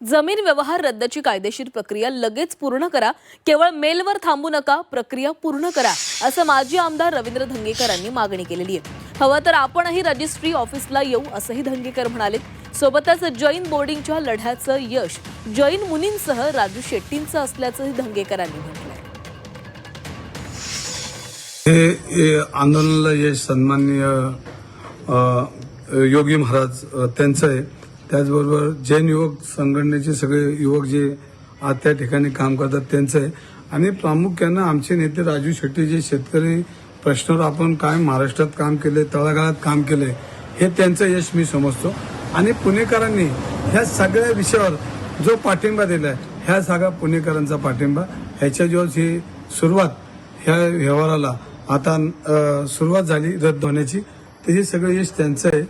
जमीन व्यवहार रद्दची कायदेशीर प्रक्रिया लगेच पूर्ण करा. केवळ मेलवर थांबू नका प्रक्रिया पूर्ण करा असं माजी आमदार रवींद्र धंगेकरांनी मागणी केलेली आहे. हवं तर आपणही रजिस्ट्री ऑफिसला येऊ असंही धंगेकर म्हणाले. सोबतच जैन बोर्डिंगच्या लढ्याचं यश जैन मुनींसह राजू शेट्टींचं असल्याचंही धंगेकरांनी म्हटलं हे हे आंदोलनाला यश सन्माननीय योगी महाराज त्यांचं आहे. त्याचबरोबर जैन युवक संघटनेचे सगळे युवक जे आज त्या ठिकाणी काम करतात त्यांचं आहे. आणि प्रामुख्यानं आमचे नेते राजू शेट्टी जे शेतकरी प्रश्नावर आपण काय महाराष्ट्रात काम केले तळागाळात काम केले हे त्यांचं यश मी समजतो. आणि पुणेकरांनी ह्या सगळ्या विषयावर जो पाठिंबा दिला आहे ह्या सगळ्या पुणेकरांचा पाठिंबा. ह्याच्या दिवस ही सुरुवात ह्या व्यवहाराला आता सुरुवात झाली रद्द होण्याची. तर हे सगळं यश त्यांचं आहे.